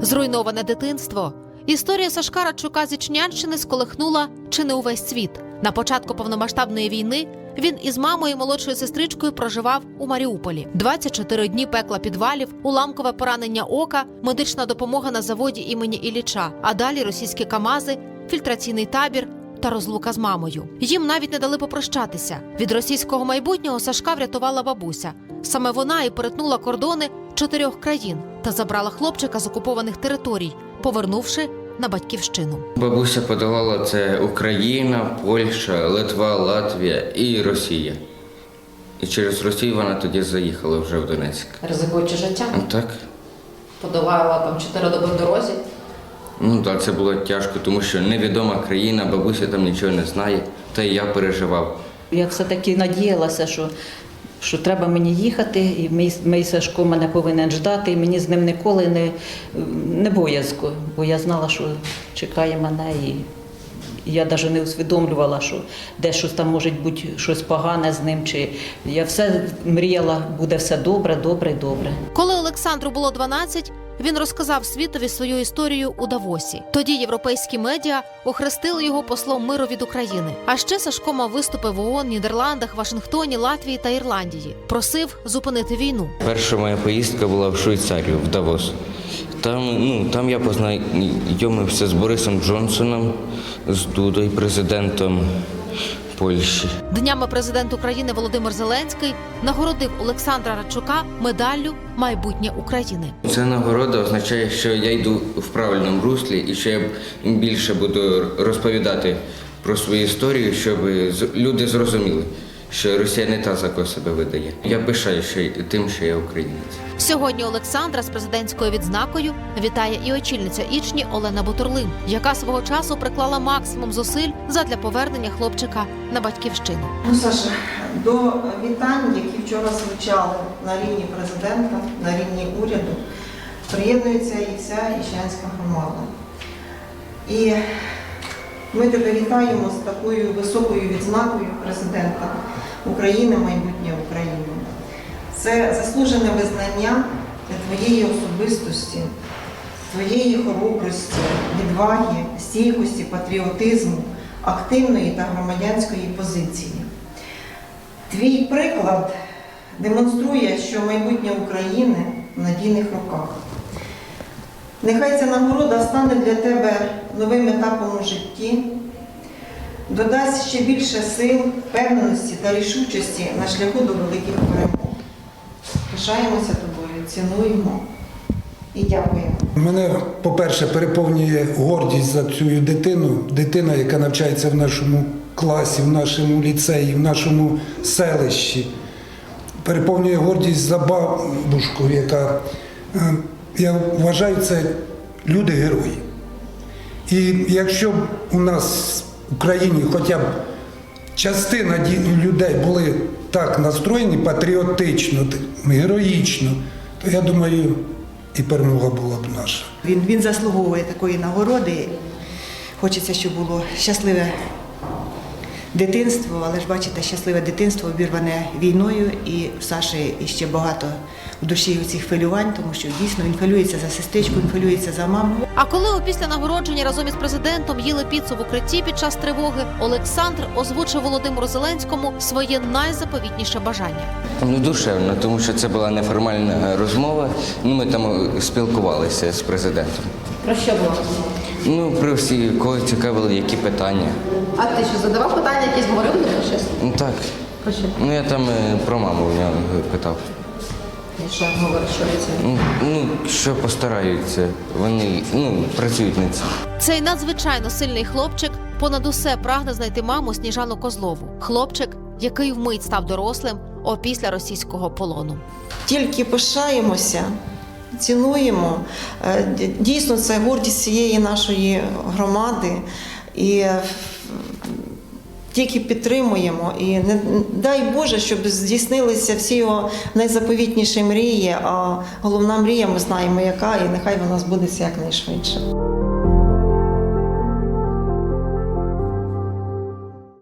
Зруйноване дитинство. Історія Сашка Радчука з Ічнянщини сколихнула чи не увесь світ. На початку повномасштабної війни він із мамою і молодшою сестричкою проживав у Маріуполі. 24 дні пекла підвалів, уламкове поранення ока, медична допомога на заводі імені Ілліча, а далі російські камази, фільтраційний табір та розлука з мамою. Їм навіть не дали попрощатися. Від російського майбутнього Сашка врятувала бабуся. Саме вона і перетнула кордони чотирьох країн та забрала хлопчика з окупованих територій, повернувши на батьківщину. Бабуся подолала це Україна, Польща, Литва, Латвія і Росія. І через Росію вона тоді заїхала вже в Донецьк. Ризикуючи життя, Ну, Так. подолала там чотири доби в дорозі. Ну так, це було тяжко, тому що невідома країна, бабуся там нічого не знає, та й я переживав. Я все-таки надіялася, що, що треба мені їхати, і мій, мій Сашко мене повинен ждати, і мені з ним ніколи не, не боязко, бо я знала, що чекає мене, і, я навіть не усвідомлювала, що де щось там може бути щось погане з ним. Чи я все мріяла, буде все добре, добре, добре. Коли Олександру було 12, він розказав світові свою історію у Давосі. Тоді європейські медіа охрестили його послом миру від України. А ще Сашко мав виступи в ООН, Нідерландах, Вашингтоні, Латвії та Ірландії. Просив зупинити війну. Перша моя поїздка була в Швейцарію, в Давос. Там, ну, там я познайомився з Борисом Джонсоном, з Дудою, президентом Польщі. Днями президент України Володимир Зеленський нагородив Олександра Радчука медаллю Майбутнє України. Ця нагорода означає, що я йду в правильному руслі і що я більше буду розповідати про свою історію, щоб люди зрозуміли, що Росія не та, за кого себе видає. Я пишаю й- тим, що я українець. Сьогодні Олександра з президентською відзнакою вітає і очільниця Ічні Олена Бутурлин, яка свого часу приклала максимум зусиль задля повернення хлопчика на батьківщину. Ну, Саша, до вітань, які вчора звучали на рівні президента, на рівні уряду, приєднується і вся Іщанська громада. І ми тебе вітаємо з такою високою відзнакою президента України, майбутнє України. Це заслужене визнання твоєї особистості, твоєї хоробрості, відваги, стійкості, патріотизму, активної та громадянської позиції. Твій приклад демонструє, що майбутнє України в надійних руках. Нехай ця нагорода стане для тебе новим етапом у житті, додасть ще більше сил, впевненості та рішучості на шляху до великих перемог. Пишаємося тобою, цінуємо і дякуємо. Мене, по-перше, переповнює гордість за цю дитину. Дитина, яка навчається в нашому класі, в нашому ліцеї, в нашому селищі. Переповнює гордість за бабушку, яка, е, я вважаю, це люди-герої. І якщо у нас Україні хоча б частина людей були так настроєні патріотично, героїчно, то я думаю, і перемога була б наша. Він, він заслуговує такої нагороди. Хочеться, щоб було щасливе дитинство, але ж бачите, щасливе дитинство обірване війною, і в Саші іще багато в душі цих хвилювань, тому що дійсно він хвилюється за сестричку, він хвилюється за маму. А коли опісля нагородження разом із президентом їли піцу в укритті під час тривоги, Олександр озвучив Володимиру Зеленському своє найзаповітніше бажання. Ну, душевно, тому що це була неформальна розмова. Ну, ми там спілкувалися з президентом. Про що було? Ну, про всі, кого цікавили, які питання. А ти що задавав питання, якісь говорив про щось? Ну так. Про що? Ну я там е, про маму в нього питав. Що говориш, що це? Ну, ну, що постараються. Вони ну, працюють над цим. Цей надзвичайно сильний хлопчик понад усе прагне знайти маму Сніжану Козлову. Хлопчик, який вмить став дорослим опісля російського полону. Тільки пишаємося, цінуємо. Е, Дійсно, це гордість цієї нашої громади. І е, тільки підтримуємо. І не дай Боже, щоб здійснилися всі його найзаповітніші мрії. А головна мрія ми знаємо, яка, і нехай вона збудеться якнайшвидше.